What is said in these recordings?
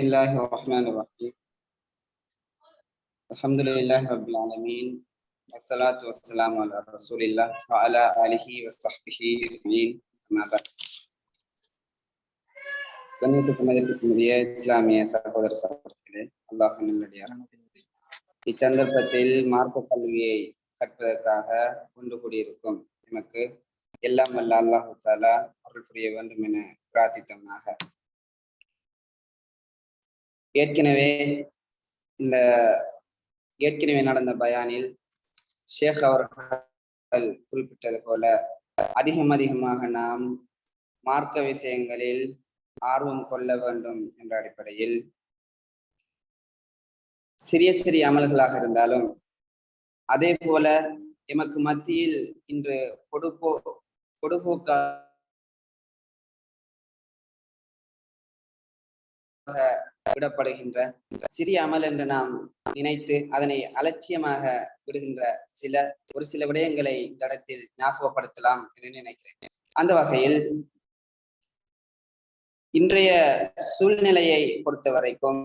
الله الرحمن الرحيم الحمد لله رب العالمين والصلاة والسلام على رسول الله وعلى آله وصحبه أجمعين أما بعد கண்ணியத்துக்கு மதிப்புக்குரிய இஸ்லாமிய சகோதர சகோதரர்களே அல்லாஹ் நல்லடியார் இச்சந்தர்ப்பத்தில் மார்க்க கல்வியை கற்பதற்காக கொண்டு கூடியிருக்கும் எமக்கு எல்லாம் வல்ல அல்லாஹு தாலா அருள் புரிய வேண்டும் என பிரார்த்தித்தோம்னாக ஏற்கனவே இந்த ஏற்கனவே நடந்த பயானில் ஷேக் அவர்கள் குறிப்பிட்டது போல அதிகம் அதிகமாக நாம் மார்க்க விஷயங்களில் ஆர்வம் கொள்ள வேண்டும் என்ற அடிப்படையில் சிறிய சிறிய அமல்களாக இருந்தாலும் அதே போல எமக்கு மத்தியில் இன்று கொடுப்போ கொடுபோக்கா விடப்படுகின்ற சிறிய அமல் என்று நாம் நினைத்து அதனை அலட்சியமாக விடுகின்ற சில ஒரு சில விடயங்களை இந்த இடத்தில் ஞாபகப்படுத்தலாம் என்று நினைக்கிறேன். அந்த வகையில் இன்றைய சூழ்நிலையை பொறுத்த வரைக்கும்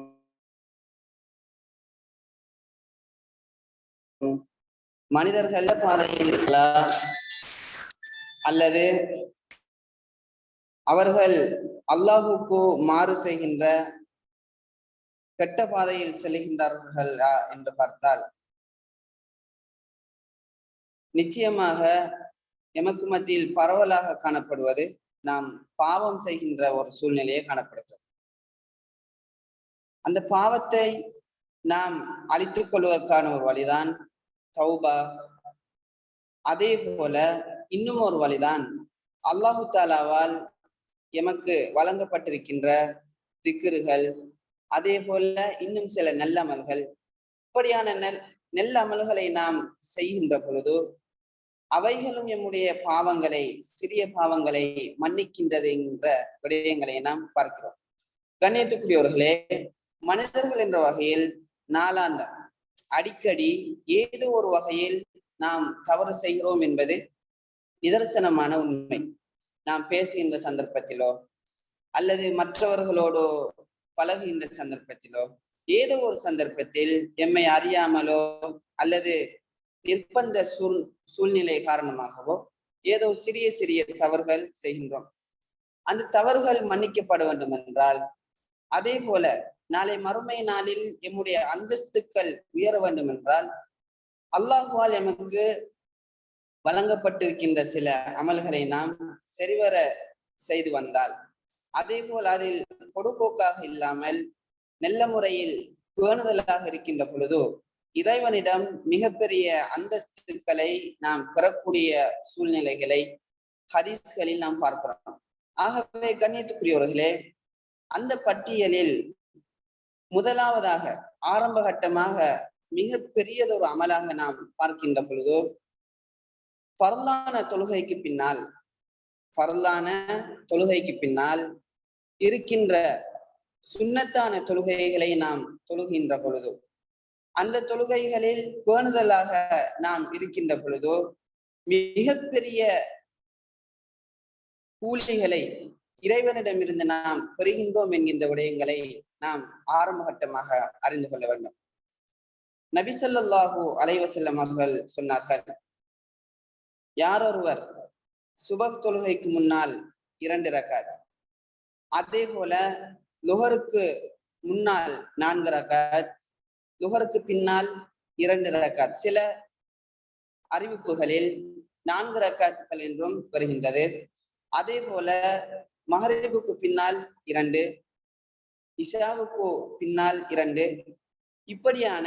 மனிதர்கள் பாதையில் அல்லது அவர்கள் அல்லாஹுக்கு மாறு செய்கின்ற கெட்ட பாதையில் செல்கின்றார்கள் என்று பார்த்தால் நிச்சயமாக எமக்கு மத்தியில் பரவலாக காணப்படுவது நாம் பாவம் செய்கின்ற ஒரு சூழ்நிலையே காணப்படுகிறது. அந்த பாவத்தை நாம் அழித்துக் கொள்வதற்கான ஒரு வழிதான் தௌபா. அதே போல இன்னும் ஒரு வழிதான் அல்லாஹு தாலாவால் எமக்கு வழங்கப்பட்டிருக்கின்ற திக்கிறுகள் அதே போல இன்னும் சில நல்லமல்கள் இப்படியான நெல் நெல் அமல்களை நாம் செய்கின்ற பொழுது அவைகளும் எம்முடைய பாவங்களை சிறிய பாவங்களை மன்னிக்கின்றது என்ற விடயங்களை நாம் பார்க்கிறோம். கண்ணியத்துக்குரியவர்களே மனிதர்கள் என்ற வகையில் நாளாந்தம் அடிக்கடி ஏதோ ஒரு வகையில் நாம் தவறு செய்கிறோம் என்பது நிதர்சனமான உண்மை. நாம் பேசுகின்ற சந்தர்ப்பத்திலோ அல்லது மற்றவர்களோடு பழகுகின்ற சந்தர்ப்பத்திலோ ஏதோ ஒரு சந்தர்ப்பத்தில் எம்மை அறியாமலோ அல்லது நிர்பந்த சூழ் சூழ்நிலை காரணமாகவோ ஏதோ சிறிய சிறிய தவறுகள் செய்கின்றோம். அந்த தவறுகள் மன்னிக்கப்பட வேண்டும் என்றால் அதே போல நாளை மறுமை நாளில் எம்முடைய அந்தஸ்துக்கள் உயர வேண்டும் என்றால் அல்லாஹுவால் எமக்கு வழங்கப்பட்டிருக்கின்ற சில அமல்களை நாம் சரிவர செய்து வந்தால் அதே போல் அதில் பொடுபோக்காக இல்லாமல் நல்ல முறையில் பேணுதலாக இருக்கின்ற பொழுதோ இறைவனிடம் மிகப்பெரிய அந்தஸ்துக்களை நாம் பெறக்கூடிய சூழ்நிலைகளை ஹதீஸ்களில் நாம் பார்க்கிறோம். ஆகவே கண்ணியத்துக்குரியவர்களே அந்த பட்டியலில் முதலாவதாக ஆரம்ப கட்டமாக மிக பெரியதொரு அமலாக நாம் பார்க்கின்ற பொழுதோ பரலான தொழுகைக்கு பின்னால் பரலான தொழுகைக்கு பின்னால் இருக்கின்ற சுண்ணத்தான தொழுகைகளை நாம் தொழுகின்ற பொழுதோ அந்த தொழுகைகளில் பேணுதலாக நாம் இருக்கின்ற பொழுதோ மிகப்பெரிய கூலிகளை இறைவனிடமிருந்து நாம் பெறுகின்றோம் என்கின்ற விடயங்களை நாம் ஆரம்பகட்டமாக அறிந்து கொள்ள வேண்டும். நபிசல்லாஹு அலைவசல்லம் அவர்கள் சொன்னார்கள் யாரொருவர் சுபக் தொழுகைக்கு முன்னால் இரண்டு ரகாத் அதே போல லுகருக்கு முன்னால் நான்கு ரகாத் லுகருக்கு பின்னால் இரண்டு ரகாத் சில அறிவிப்புகளில் நான்கு ரகாத்துகள் என்றும் வருகின்றது. அதே போல மகரிபுக்கு பின்னால் இரண்டு இஷாவுக்கு பின்னால் இரண்டு. இப்படியான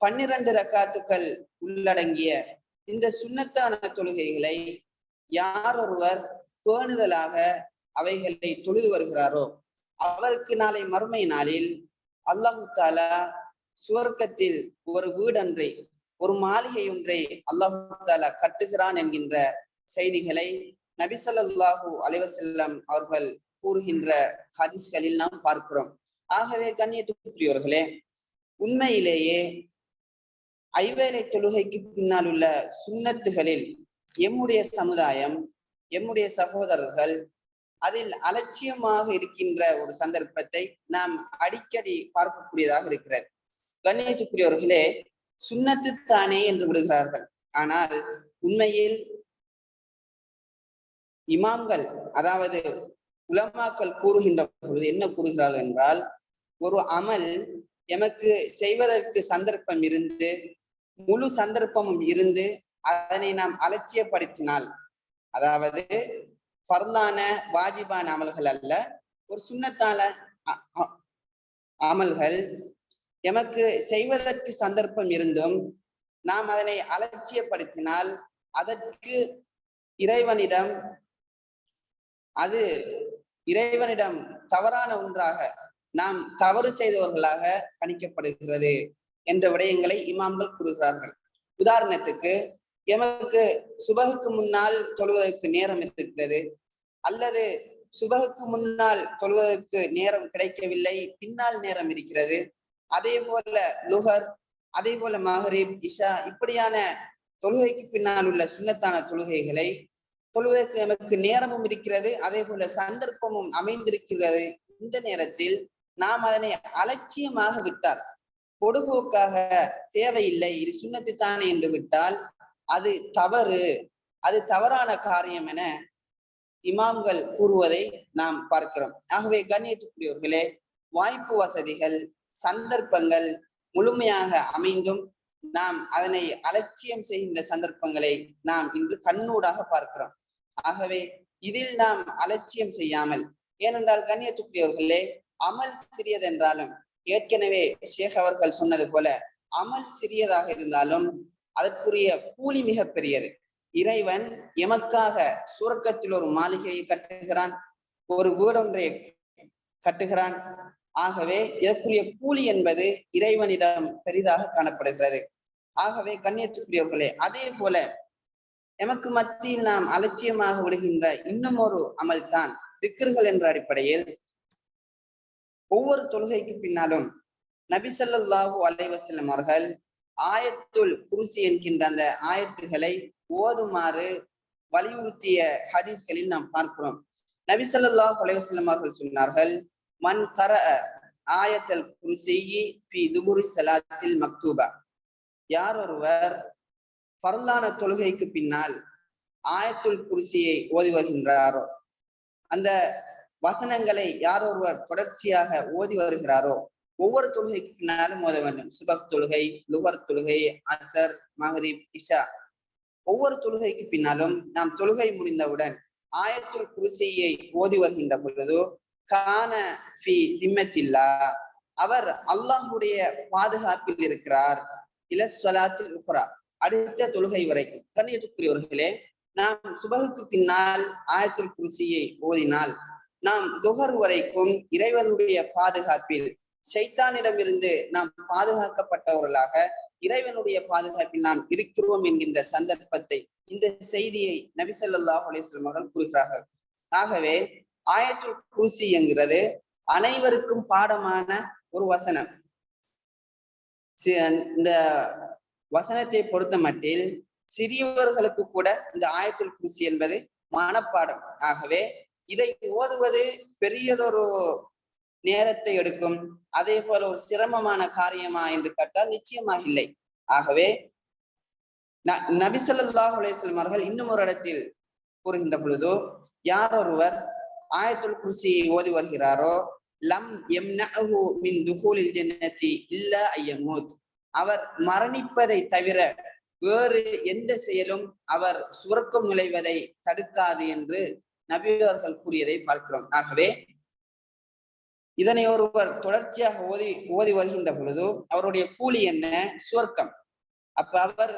பன்னிரண்டு ரக்காத்துக்கள் உள்ளடங்கிய இந்த சுண்ணத்தான தொழுகைகளை யார் ஒருவர் பேணுதலாக அவைகளை தொழுது வருகிறாரோ? அவருக்கு நாளை மறுமை நாளில் அல்லாஹு தாலா சுவர்க்கத்தில் ஒரு வீடன்றை ஒரு மாளிகை ஒன்றை அல்லாஹு தாலா கட்டுகிறான் என்கின்ற செய்திகளை நபிசல்லாஹூ அலைவசல்லம் அவர்கள் கூறுகின்ற ஹதீஸ்களில் நாம் பார்க்கிறோம். ஆகவே கண்ணியத்துக்குரியவர்களே உண்மையிலேயே ஐவேளை தொழுகைக்கு பின்னால் உள்ள சுண்ணத்துகளில் எம்முடைய சமுதாயம் எம்முடைய சகோதரர்கள் அதில் அலட்சியமாக இருக்கின்ற ஒரு சந்தர்ப்பத்தை நாம் அடிக்கடி பார்க்கக்கூடியதாக இருக்கிறது. கண்ணியத்துக்குரியவர்களே சுண்ணத்து தானே என்று விடுகிறார்கள். ஆனால் உண்மையில் இமாம்கள் அதாவது உலமாக்கள் கூறுகின்ற பொழுது என்ன கூறுகிறார்கள் என்றால் ஒரு அமல் எமக்கு செய்வதற்கு சந்தர்ப்பம் இருந்து முழு சந்தர்ப்பமும் இருந்து அதனை நாம் அலட்சியப்படுத்தினால் அதாவது பரந்தான வாஜிபான அமல்கள் அல்ல. ஒரு சுண்ணத்தான அமல்கள். எமக்கு செய்வதற்கு சந்தர்ப்பம் இருந்தும் நாம் அதனை அலட்சியப்படுத்தினால் அதற்கு இறைவனிடம் அது இறைவனிடம் தவறான ஒன்றாக நாம் தவறு செய்தவர்களாக கணிக்கப்படுகிறது என்ற விடயங்களை இமாம்கள் கூறுகிறார்கள். உதாரணத்துக்கு எமக்கு சுபகுக்கு முன்னால் தொழுவதற்கு நேரம் இருக்கிறது. அல்லது சுபகுக்கு முன்னால் தொழுவதற்கு நேரம் கிடைக்கவில்லை பின்னால் நேரம் இருக்கிறது. அதே போல லுகர் அதே போல மஹரீப் இஷா இப்படியான தொழுகைக்கு பின்னால் உள்ள சுண்ணத்தான தொழுகைகளை தொழுவதற்கு நமக்கு நேரமும் இருக்கிறது அதே போல சந்தர்ப்பமும் அமைந்திருக்கிறது. இந்த நேரத்தில் நாம் அதனை அலட்சியமாக விட்டார் பொடுபோக்காக தேவையில்லை இது சுண்ணத்து தானே என்று விட்டால் அது தவறு அது தவறான காரியம் என இமாம்கள் கூறுவதை நாம் பார்க்கிறோம். ஆகவே கண்ணியத்துக்குரியவர்களே வாய்ப்பு வசதிகள் சந்தர்ப்பங்கள் முழுமையாக அமைந்தும் நாம் அதனை அலட்சியம் செய்கின்ற சந்தர்ப்பங்களை நாம் இன்று கண்ணூடாக பார்க்கிறோம். ஆகவே இதில் நாம் அலட்சியம் செய்யாமல் ஏனென்றால் கண்ணியத்துக்குரியவர்களே அமல் சிறியதென்றாலும் ஏற்கனவே ஷேக் அவர்கள் சொன்னது போல அமல் சிறியதாக இருந்தாலும் அதற்குரிய கூலி மிக பெரியது இறைவன் எமக்காக சுரக்கத்தில் ஒரு மாளிகையை கட்டுகிறான். ஒரு வீடொன்றை கட்டுகிறான். ஆகவே இதற்குரிய கூலி என்பது இறைவனிடம் பெரிதாக காணப்படுகிறது. ஆகவே கண்ணியத்துக்குரியவர்களே அதே போல எமக்கு மத்தியில் நாம் அலட்சியமாக விடுகின்ற இன்னும் ஒரு அமல் தான் திக்கர்கள் என்ற அடிப்படையில் ஒவ்வொரு தொழுகைக்கு பின்னாலும் நபிசல்லாஹு அலைவசல்லம் அவர்கள் ஆயத்துல் குருசி என்கின்ற அந்த ஆயத்துகளை ஓதுமாறு வலியுறுத்திய ஹதீஸ்களில் நாம் பார்க்கிறோம். நபிசல்லா அலைவசல்லம் அவர்கள் சொன்னார்கள் மன் கர ஆயத்தல் குருசியி பி துபுரி சலாத்தில் மக்தூபா. யார் ஒருவர் பரலான தொழுகைக்கு பின்னால் ஆயத்துல் குருசியை ஓதி வருகின்றாரோ அந்த வசனங்களை யார் ஒருவர் தொடர்ச்சியாக ஓதி வருகிறாரோ ஒவ்வொரு தொழுகைக்கு பின்னாலும் ஓத வேண்டும். சுபக் தொழுகை லுகர் தொழுகை அசர் மஹரிப் இஷா. ஒவ்வொரு தொழுகைக்கு பின்னாலும் நாம் தொழுகை முடிந்தவுடன் ஆயத்துல் குருசியை ஓதி வருகின்ற பொழுது கான ஃபி திம்மத்தில்லா. அவர் அல்லாஹுடைய பாதுகாப்பில் இருக்கிறார். இல சொலாத்தில் உஹ்ரா. அடுத்த தொழுகை வரைக்கும். கண்ணியத்துக்குரியவர்களே நாம் சுபகுக்கு பின்னால் ஆயத்துல் குருசியை ஓதினால் நாம் துகர் வரைக்கும் இறைவனுடைய பாதுகாப்பில் சைத்தானிடமிருந்து நாம் பாதுகாக்கப்பட்டவர்களாக இறைவனுடைய பாதுகாப்பில் நாம் இருக்கிறோம் என்கின்ற சந்தர்ப்பத்தை இந்த செய்தியை நபிசல்லாஹ் அலிஸ்லாம் அவர்கள் கூறுகிறார்கள். ஆகவே ஆயத்துல் குருசி என்கிறது அனைவருக்கும் பாடமான ஒரு வசனம். இந்த வசனத்தை பொறுத்த மட்டில் சிறியவர்களுக்கு கூட இந்த ஆயத்துல் குருசி என்பது மனப்பாடம். ஆகவே இதை ஓதுவது பெரியதொரு நேரத்தை எடுக்கும். அதே போல ஒரு சிரமமான காரியமா என்று கேட்டால் நிச்சயமாக இல்லை. ஆகவே நபிசல்லாஹ் அலிஸ்லாம் அவர்கள் இன்னும் ஒரு இடத்தில் கூறுகின்ற பொழுதோ யார் ஒருவர் ஆயத்துல் குர்சியை ஓதி வருகிறாரோ லம் எம் மின் துஹூலில் ஜன்னதி இல்ல ஐயமூத். அவர் மரணிப்பதை தவிர வேறு எந்த செயலும் அவர் சுரக்கம் நுழைவதை தடுக்காது என்று நபியவர்கள் கூறியதை பார்க்கிறோம். ஆகவே இதனை ஒருவர் தொடர்ச்சியாக ஓதி ஓதி வருகின்ற பொழுது அவருடைய கூலி என்ன? சுவர்க்கம். அப்ப அவர்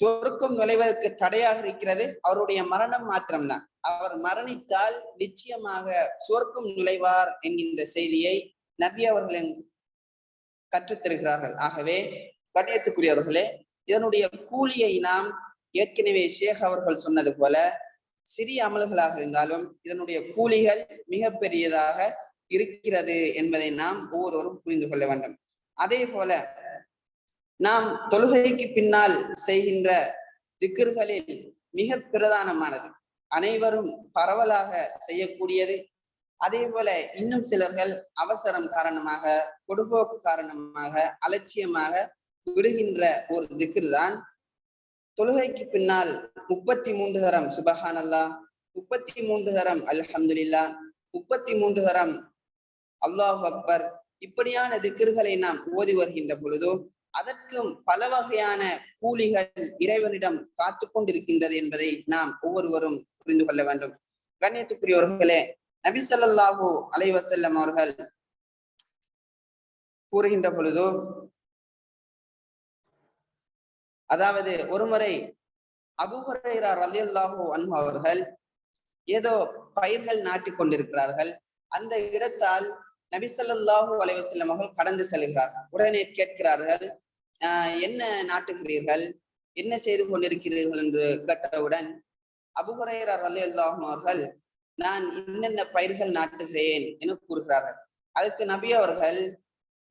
சொர்க்கம் நுழைவதற்கு தடையாக இருக்கிறது அவருடைய மரணம் மாத்திரம்தான். அவர் மரணித்தால் நிச்சயமாக சொர்க்கம் நுழைவார் என்கின்ற செய்தியை நபி அவர்களின் கற்றுத்தருகிறார்கள். ஆகவே கண்ணியத்துக்குரியவர்களே இதனுடைய கூலியை நாம் ஏற்கனவே ஷேக் அவர்கள் சொன்னது போல சிறிய அமல்களாக இருந்தாலும் இதனுடைய கூலிகள் மிக பெரியதாக இருக்கிறது என்பதை நாம் ஒவ்வொருவரும் புரிந்து கொள்ள வேண்டும். அதே போல நாம் தொழுகைக்கு பின்னால் செய்கின்ற திக்கர்களில் மிக பிரதானமானது. அனைவரும் பரவலாக செய்யக்கூடியது. அதே போல இன்னும் சிலர்கள் அவசரம் காரணமாக கொடுபோக்கு காரணமாக அலட்சியமாக விடுகின்ற ஒரு திக்ர் தான் தொழுகைக்கு பின்னால் முப்பத்தி மூன்று தரம். சுபஹானல்லா. முப்பத்தி மூன்று தரம் அல்ஹம்துலில்லா. முப்பத்தி மூன்று தரம் அல்லாஹ் அக்பர். இப்படியான திக்கர்களை நாம் ஓதி வருகின்ற பொழுதோ அதற்கும் பல வகையான கூலிகள் இறைவனிடம் காத்து கொண்டிருக்கின்றது என்பதை நாம் ஒவ்வொருவரும் புரிந்து கொள்ள வேண்டும். கண்ணியத்துக்குரியவர்களே நபி ஸல்லல்லாஹு அவர்கள் கூறுகின்ற பொழுதோ அதாவது ஒருமுறை அபுஹரா ஹுரைரா ரலியல்லாஹு அன்ஹு அவர்கள் ஏதோ பயிர்கள் நாட்டிக் கொண்டிருக்கிறார்கள். அந்த இடத்தால் நபிசல்லாஹு அலைவசல்லம் அவர்கள் கடந்து செல்கிறார். உடனே கேட்கிறார்கள் என்ன நாட்டுகிறீர்கள்? என்ன செய்து கொண்டிருக்கிறீர்கள்? என்று கேட்டவுடன் அபுகுரையர் அலி ரலியல்லாஹு அவர்கள் நான் என்னென்ன பயிர்கள் நாட்டுகிறேன்? என கூறுகிறார்கள். அதுக்கு நபி அவர்கள்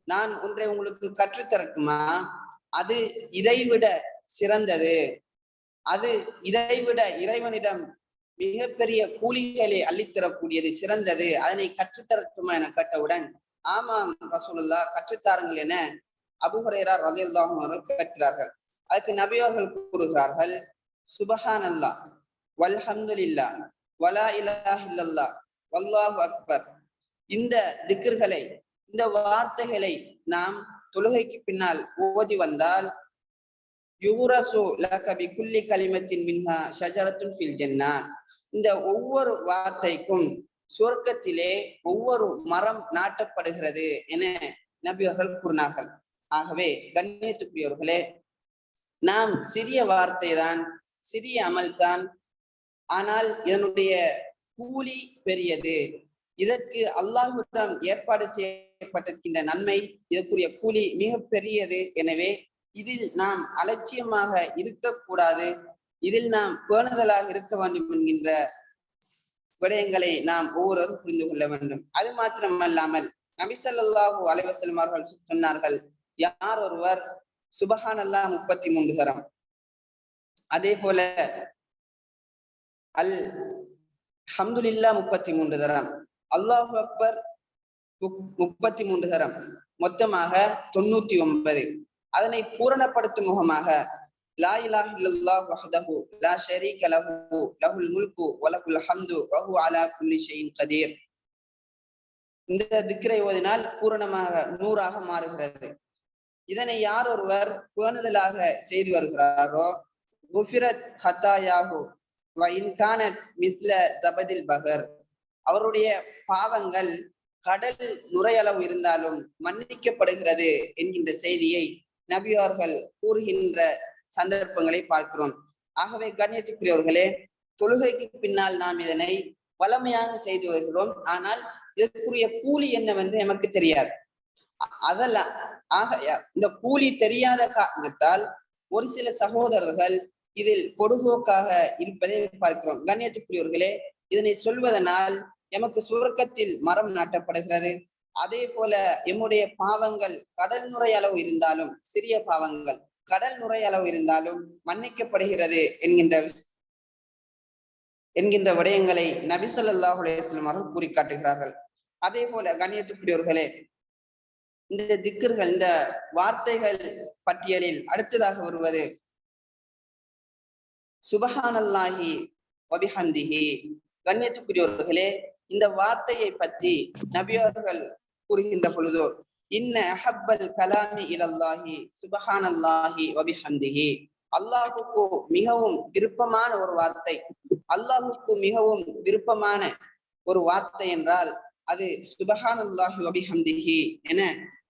நான் ஒன்றை உங்களுக்கு கற்றுத்தரட்டுமா அது இதைவிட சிறந்தது. அது இதைவிட இறைவனிடம் மிகப்பெரிய கூலிகளை அள்ளித்தரக்கூடியது சிறந்தது. அதனை கற்றுத்தரட்டுமா என கேட்டவுடன் ஆமாம் ரசூலுல்லா கற்றுத்தாருங்கள் என அபுஹரேரா ரலியல்லாஹு அவர்கள் கேட்கிறார்கள். அதுக்கு நபியவர்கள் கூறுகிறார்கள் சுபஹான் அல்லா வல்ஹம்துல்லா வலா இலாஹ இல்லல்லா வல்லாஹு அக்பர். இந்த திக்ர்களை இந்த வார்த்தைகளை நாம் தொழுகைக்கு பின்னால் ஓதி வந்தால் யுவரசு லகபி குல்லி கலிமத்தின் மின்ஹா ஷஜரத்துன் ஃபில் ஜென்னா இந்த ஒவ்வொரு வார்த்தைக்கும் சுவர்க்கத்திலே ஒவ்வொரு மரம் நாட்டப்படுகிறது என நபி அவர்கள் கூறினார்கள். ஆகவே கண்ணியத்துக்குரியவர்களே நாம் சிறிய வார்த்தை தான் சிறிய அமல் தான் ஆனால் இதனுடைய கூலி பெரியது. இதற்கு அல்லாஹுடன் ஏற்பாடு செய்யப்பட்டிருக்கின்ற நன்மை இதற்குரிய கூலி மிக பெரியது. எனவே இதில் நாம் அலட்சியமாக இருக்கக்கூடாது. இதில் நாம் பேணுதலாக இருக்க வேண்டும் என்கின்ற விடயங்களை நாம் ஒவ்வொருவரும் புரிந்து கொள்ள வேண்டும். அது மாத்திரமல்லாமல் நபிசல்லாஹு அலைவசல்லம் அவர்கள் சொன்னார்கள் யார் ஒருவர் சுபஹான் அல்லா முப்பத்தி மூன்று தரம். அதே போல அல் ஹம்துலில்லா முப்பத்தி மூன்று தரம் அல்லாஹு அக்பர் முப்பத்தி மூன்று தரம் மொத்தமாக தொண்ணூத்தி ஒன்பது. அதனை பூரணப்படுத்தும் முகமாக லா இலாஹ் இல்லல்லாஹ் வஹ்தஹு லா ஷரீக லஹு லஹுல் முல்கு வலஹுல் ஹம்து வஹு அலா குல்லி ஷைஇன் கதீர். இந்த திக்ரை ஓதினால் பூரணமாக நூறாக மாறுகிறது. இதனை யார் ஒருவர் பேணுதலாக செய்து வருகிறாரோ குஃபிரத் ஹத்தாயாகு வ இன் கானத் மிஸ்ல ஜபதில் பகர். அவருடைய பாவங்கள் கடல் நுரையளவு இருந்தாலும் மன்னிக்கப்படுகிறது என்கின்ற செய்தியை நபியார்கள் கூறுகின்ற சந்தர்ப்பங்களை பார்க்கிறோம். ஆகவே கண்ணியத்துக்குரியவர்களே தொழுகைக்கு பின்னால் நாம் இதனை வளமையாக செய்து வருகிறோம். ஆனால் இதற்குரிய கூலி என்னவென்று நமக்கு தெரியாது. அதெல்லாம் ஆக இந்த கூலி தெரியாத காரணத்தால் ஒரு சில சகோதரர்கள் இதில் பொடுபோக்காக இருப்பதை பார்க்கிறோம். கண்ணியத்துக்குரியவர்களே இதனை சொல்வதனால் எமக்கு சுவர்க்கத்தில் மரம் நாட்டப்படுகிறது. அதே போல எம்முடைய பாவங்கள் கடல் நுரை அளவு இருந்தாலும் சிறிய பாவங்கள் கடல் நுரை அளவு இருந்தாலும் மன்னிக்கப்படுகிறது என்கின்ற என்கின்ற விடயங்களை நபி சொல்லாஹ் அலையம் அவர்கள் கூறி காட்டுகிறார்கள் அதே போல கண்ணியத்துக்குரியவர்களே இந்த திக்கர்கள் இந்த வார்த்தைகள் பட்டியலில் அடுத்ததாக வருவது சுபஹானல்லாஹி வபிஹந்திஹி கண்ணியத்துக்குரியவர்களே இந்த வார்த்தையை பற்றி நபியவர்கள் கூறுகின்ற பொழுதோ இன்ன அஹப்பல் கலாமி இலல்லாஹி சுபஹான் அல்லாஹி வபிஹந்திஹி அல்லாஹுக்கு மிகவும் விருப்பமான ஒரு வார்த்தை. அல்லாஹுக்கு மிகவும் விருப்பமான ஒரு வார்த்தை என்றால் அது சுபஹான் அல்லாஹி வபிஹந்திஹி என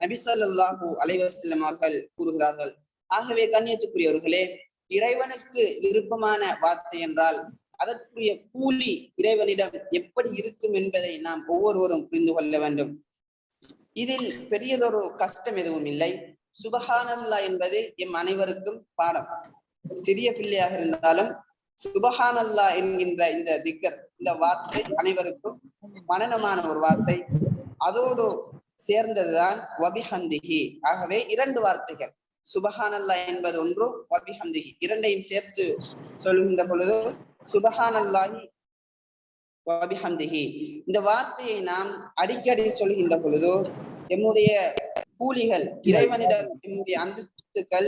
நபிசல்லாஹூ அலைவசல்லம் அவர்கள் கூறுகிறார்கள். ஆகவே கண்ணியத்துக்குரியவர்களே இறைவனுக்கு விருப்பமான வார்த்தை என்றால் அதற்குரிய கூலி இறைவனிடம் எப்படி இருக்கும் என்பதை நாம் ஒவ்வொருவரும் புரிந்து கொள்ள வேண்டும். இதில் பெரியதொரு கஷ்டம் எதுவும் இல்லை. சுபஹானல்லா என்பது எம் அனைவருக்கும் பாடம். சிறிய பிள்ளையாக இருந்தாலும் சுபஹானல்லா என்கின்ற இந்த திக்கர் இந்த வார்த்தை அனைவருக்கும் மனநமான ஒரு வார்த்தை. அதோடு சேர்ந்ததுதான் வபிஹந்திகி ஆகவே இரண்டு வார்த்தைகள். சுபஹானல்லா என்பது ஒன்று வபிஹந்திகி இரண்டையும் சேர்த்து சொல்கின்ற பொழுது சுபஹானல்லாஹி வபிஹந்திகி இந்த வார்த்தையை நாம் அடிக்கடி சொல்கின்ற பொழுது எம்முடைய கூலிகள் இறைவனிடம் எம்முடைய அந்தஸ்துக்கள்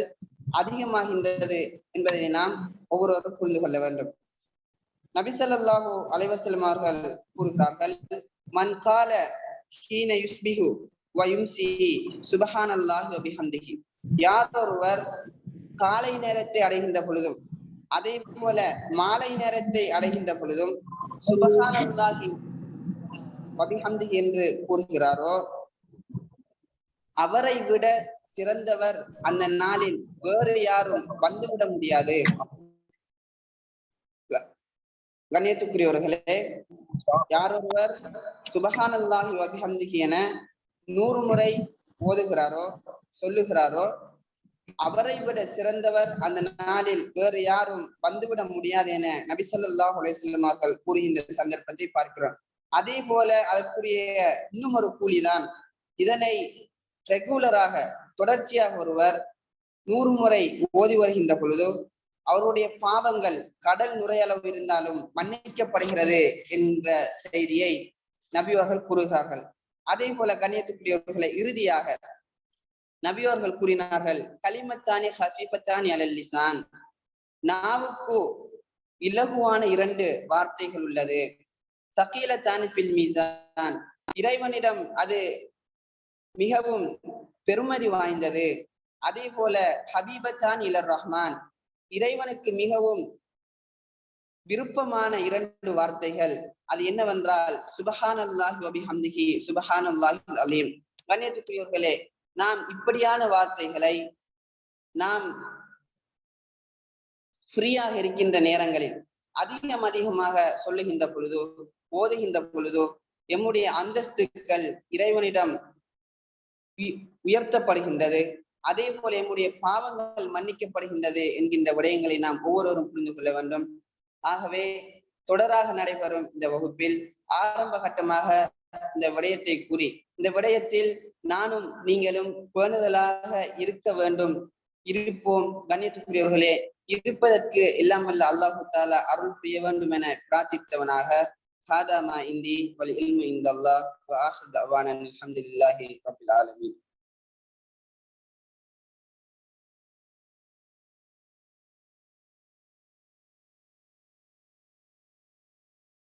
அதிகமாகின்றது என்பதை நாம் ஒவ்வொருவரும் புரிந்து கொள்ள வேண்டும். நபிசல்லாஹு அலைவசல்லம் அவர்கள் கூறுகிறார்கள் மன் கால ஹீன யுஸ்பிஹு வயும்சி சுபஹானல்லாஹி வபிஹம்திஹி யார் ஒருவர் காலை நேரத்தை அடைகின்ற பொழுதும் அதே போல மாலை நேரத்தை அடைகின்ற பொழுதும் சுபஹானல்லாஹி வபிஹம்திஹி என்று கூறுகிறாரோ அவரை விட சிறந்தவர் அந்த நாளில் வேறு யாரும் வந்துவிட முடியாது. கண்ணியத்துக்குரியவர்களே யாரொருவர் சுபஹானல்லாஹி என நூறு முறை ஓதுகிறாரோ சொல்லுகிறாரோ அவரை விட சிறந்தவர் அந்த நாளில் வேறு யாரும் வந்துவிட முடியாது என நபிசல்லாஹ் அலையம் அவர்கள் கூறுகின்ற சந்தர்ப்பத்தை பார்க்கிறோம். அதே போல அதற்குரிய இன்னும் ஒரு கூலிதான் இதனை ரெகுலராக தொடர்ச்சியாக ஒருவர் நூறு முறை ஓதி வருகின்ற பொழுது அவருடைய பாவங்கள் கடல் நுரையளவு இருந்தாலும் மன்னிக்கப்படுகிறது என்ற செய்தியை நபியோர்கள் கூறுகிறார்கள். அதே போல கண்ணியத்துக்குரியவர்களை இறுதியாக நபியோர்கள் கூறினார்கள் களிமத்தானே ஹஃபீஃபத்தானி அலல்லிசான் நாவுக்கு இலகுவான இரண்டு வார்த்தைகள் உள்ளது. தக்கீலத்தானி ஃபில் மீசான். இறைவனிடம் அது மிகவும் பெருமதி வாய்ந்தது. அதே போல ஹபீபத்தான் இலர் ரஹ்மான் இறைவனுக்கு மிகவும் விருப்பமான இரண்டு வார்த்தைகள். அது என்னவென்றால் சுபஹான் அல்லாஹி அபி ஹம்திஹி சுபஹான் அல்லாஹி அலீம். கண்ணியத்துக்குரியவர்களே நாம் இப்படியான வார்த்தைகளை நாம் ஃப்ரீயாக இருக்கின்ற நேரங்களில் அதிகம் அதிகமாக சொல்லுகின்ற பொழுதோ ஓதுகின்ற பொழுதோ எம்முடைய அந்தஸ்துக்கள் இறைவனிடம் உயர்த்தப்படுகின்றது. அதே போல எம்முடைய பாவங்கள் மன்னிக்கப்படுகின்றது என்கின்ற விடயங்களை நாம் ஒவ்வொருவரும் புரிந்து கொள்ள வேண்டும். ஆகவே தொடராக நடைபெறும் இந்த வகுப்பில் ஆரம்ப கட்டமாக இந்த விடயத்தை கூறி இந்த விடயத்தில் நானும் நீங்களும் பேணுதலாக இருக்க வேண்டும். இருப்போம். கண்ணியத்துக்குரியவர்களே இருப்பதற்கு இல்லாமல் அல்லாஹு தாலா அருள் புரிய வேண்டும் என பிரார்த்தித்தவனாக هذا ما عندي والعلم عند الله وآخر دعوانا الحمد لله رب العالمين.